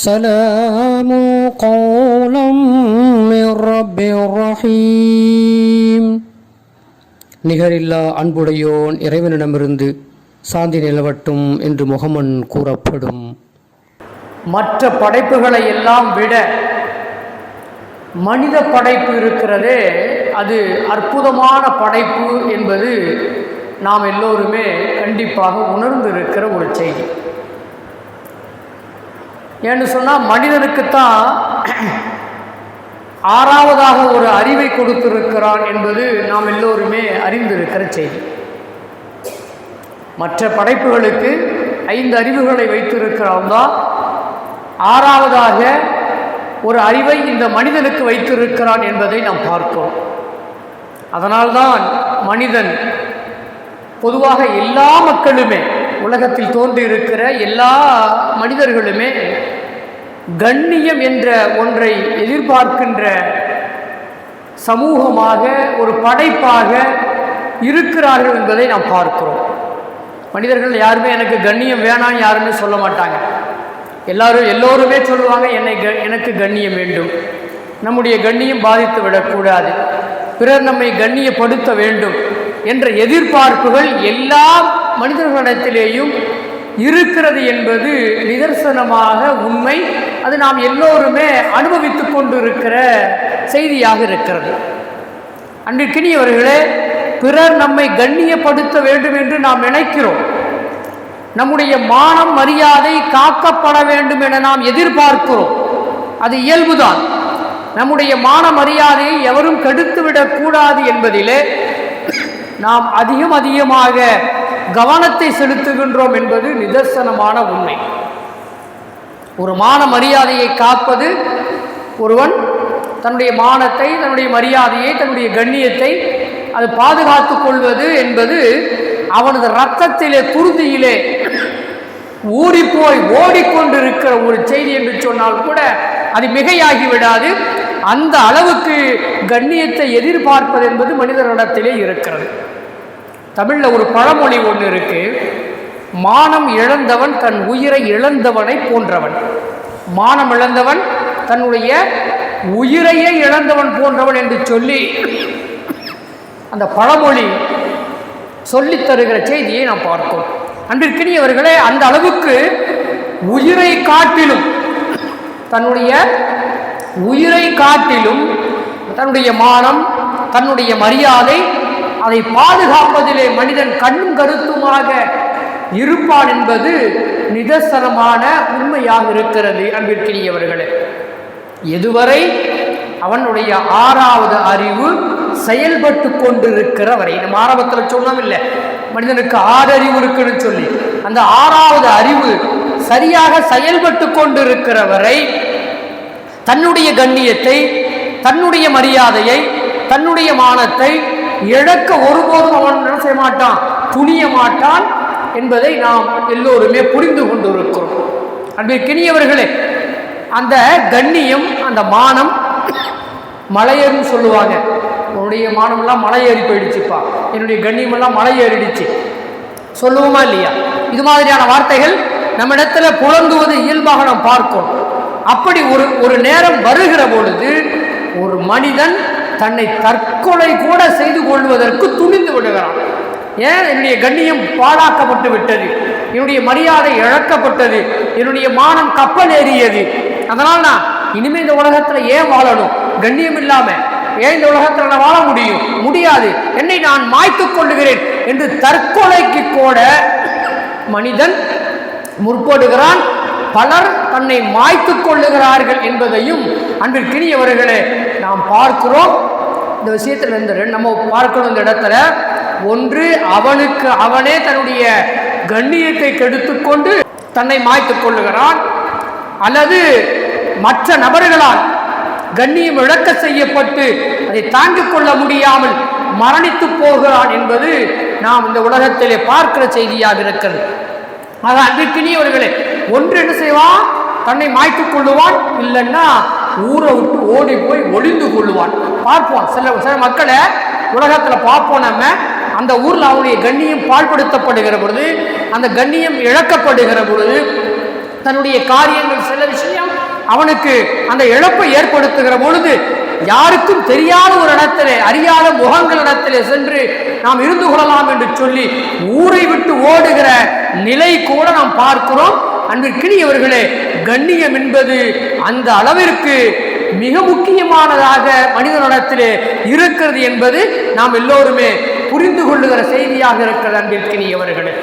سلام قولا من رب رحيم நிகரில்லா அன்புடையோன் இறைவனிடமிருந்து சாந்தி நிலவட்டும் என்று முகமன் கூறப்படும் மற்ற படைப்புகளை எல்லாம் விட மனித படைப்பு இருக்கிறதே அது அற்புதமான படைப்பு என்பது நாம் எல்லோருமே கண்டிப்பாக உணர்ந்து இருக்கிற ஒரு செய்தி ஏன்னு சொன்னால் மனிதனுக்குத்தான் ஆறாவதாக ஒரு அறிவை கொடுத்திருக்கிறான் என்பது நாம் எல்லோருமே அறிந்திருக்கிற செய்தி. மற்ற படைப்புகளுக்கு ஐந்து அறிவுகளை வைத்திருக்கிறவன் ஆறாவதாக ஒரு அறிவை இந்த மனிதனுக்கு வைத்திருக்கிறான் என்பதை நாம் பார்க்கிறோம். அதனால்தான் மனிதன் பொதுவாக எல்லா மக்களுமே உலகத்தில் தோன்றியிருக்கிற எல்லா மனிதர்களுமே கண்ணியம் என்ற ஒன்றை எதிர்பார்க்கின்ற சமூகமாக ஒரு படைப்பாக இருக்கிறார்கள் என்பதை நாம் பார்க்கிறோம். மனிதர்கள் யாருமே எனக்கு கண்ணியம் வேணாம் யாருமே சொல்ல மாட்டாங்க. எல்லாரும் எல்லோருமே சொல்லுவாங்க என்னை க எனக்கு கண்ணியம் வேண்டும். நம்முடைய கண்ணியம் பாதித்து விடக்கூடாது. பிறர் நம்மை கண்ணியப்படுத்த வேண்டும். என்ற எதிர்பார்ப்புகள் எல்லா மனிதர்களிடத்திலேயும் இருக்கிறது என்பது நிதர்சனமாக உண்மை. அது நாம் எல்லோருமே அனுபவித்து கொண்டிருக்கிற செய்தியாக இருக்கிறது. அன்றைக்கினியவர்களே பிறர் நம்மை கண்ணியப்படுத்த வேண்டும் என்று நாம் நினைக்கிறோம். நம்முடைய மானம் மரியாதை காக்கப்பட வேண்டும் என நாம் எதிர்பார்க்கிறோம். அது இயல்புதான். நம்முடைய மான மரியாதையை எவரும் கெடுத்துவிடக் கூடாது என்பதிலே நாம் அதிகம் அதிகமாக கவனத்தை செலுத்துகின்றோம் என்பது நிதர்சனமான உண்மை. ஒரு மான மரியாதையை காப்பது ஒருவன் தன்னுடைய மானத்தை தன்னுடைய மரியாதையை தன்னுடைய கண்ணியத்தை அது பாதுகாத்து கொள்வது என்பது அவனது ரத்தத்திலே குருதியிலே ஊறிப்போய் ஓடிக்கொண்டிருக்கிற ஒரு செய்தி என்று சொன்னால் கூட அது மிகையாகி விடாது. அந்த அளவுக்கு கண்ணியத்தை எதிர்பார்ப்பது என்பது மனிதர்களிடத்திலே இருக்கிறது. தமிழில் ஒரு பழமொழி ஒன்று இருக்கு. மானம் இழந்தவன் தன் உயிரை இழந்தவனை போன்றவன். மானம் இழந்தவன் தன்னுடைய உயிரையே இழந்தவன் போன்றவன் என்று சொல்லி அந்த பழமொழி சொல்லித் தருகிற செய்தியை நாம் பார்ப்போம் அன்பிற்கினியவர்களே அந்த அளவுக்கு உயிரை காட்டிலும் தன்னுடைய உயிரை காட்டிலும் தன்னுடைய மானம் தன்னுடைய மரியாதை அதை பாதுகாப்பதிலே மனிதன் கண்ணும் கருத்துமாக இருப்பான் என்பது நிதர்சனமான உண்மையாக இருக்கிறது அன்பிற்கினியவர்களே. எதுவரை அவனுடைய ஆறாவது அறிவு செயல்பட்டு கொண்டிருக்கிற வரை நம்ம ஆரம்பத்தில் சொன்னோம் இல்லை மனிதனுக்கு ஆறு அறிவு இருக்குன்னு சொல்லி அந்த ஆறாவது அறிவு சரியாக செயல்பட்டு கொண்டிருக்கிற வரை தன்னுடைய கண்ணியத்தை தன்னுடைய மரியாதையை தன்னுடைய மானத்தை இழக்க ஒருபோதும் அவன் என்ன செய்ய மாட்டான்? துணிய மாட்டான் என்பதை நாம் எல்லோருமே புரிந்து கொண்டிருக்கிறோம். அன்பிற்கினியவர்களே அந்த கண்ணியம் அந்த மானம் மலையேறுன்னு சொல்லுவாங்க. உன்னுடைய மானமெல்லாம் மலை ஏறி போயிடுச்சுப்பா. என்னுடைய கண்ணியமெல்லாம் மலை ஏறிடுச்சு சொல்லுவோமா இல்லையா? இது மாதிரியான வார்த்தைகள் நம்மிடத்துல புலந்துவது இயல்பாக நாம் பார்க்கணும் அப்படி ஒரு ஒரு நேரம் வருகிற பொழுது ஒரு மனிதன் தன்னை தற்கொலை கூட செய்து கொள்வதற்கு துணிந்து விடுகிறான். ஏன்? என்னுடைய கண்ணியம் பாழாக்கப்பட்டு விட்டது. என்னுடைய மரியாதை இழக்கப்பட்டது. என்னுடைய மானம் கப்பல் ஏறியது அதனால் நான் இனிமேல் இந்த உலகத்தில் ஏன் வாழணும்? கண்ணியம் இல்லாமல் ஏன் இந்த உலகத்தில் நான் வாழ முடியும்? முடியாது. என்னை நான் மாய்த்துக் கொள்ளுகிறேன் என்று தற்கொலைக்கு கூட மனிதன் முற்படுகிறான். பலர் தன்னை மாய்த்து கொள்ளுகிறார்கள் என்பதையும் அன்பிற்கினியவர்களே நாம் பார்க்கிறோம். இந்த விஷயத்தில் இந்த நம்ம பார்க்கணும் இந்த இடத்துல. ஒன்று அவனுக்கு அவனே தன்னுடைய கண்ணியத்தை கெடுத்துக்கொண்டு தன்னை மாய்த்து கொள்ளுகிறான். அல்லது மற்ற நபர்களால் கண்ணியம் இழக்க செய்யப்பட்டு அதை தாங்கிக் கொள்ள முடியாமல் மரணித்து போகிறான் என்பது நாம் இந்த உலகத்திலே பார்க்கிற செய்தியாக இருக்கிறது. ஆக அன்பிற்கினியவர்களே ஒன்று என்ன செய்வான்? தன்னை மாய்த்து கொள்ளுவான். இல்லைன்னா ஊரை விட்டு ஓடி போய் ஒளிந்து கொள்வான் பார்ப்போம். சில சில மக்களை உலகத்தில் பார்ப்போம் நம்ம. அந்த ஊரில் அவனுடைய கண்ணியம் பாழ்படுத்தப்படுகிற பொழுது அந்த கண்ணியம் இழக்கப்படுகிற பொழுது தன்னுடைய காரியங்கள் சில விஷயம் அவனுக்கு அந்த இழப்பை ஏற்படுத்துகிற பொழுது யாருக்கும் தெரியாத ஒரு இடத்திலே அறியாத முகங்கள் முகங்களிடத்திலே சென்று நாம் இருந்து கொள்ளலாம் என்று சொல்லி ஊரை விட்டு ஓடுகிற நிலை கூட நாம் பார்க்கிறோம். அன்பிற்கினியவர்களே கண்ணியம் என்பது அந்த அளவிற்கு மிக முக்கியமானதாக மனிதனிடத்திலே இருக்கிறது என்பது நாம் எல்லோருமே புரிந்து கொள்ளுகிற செய்தியாக இருக்கிறது அன்பிற்கினியவர்களே.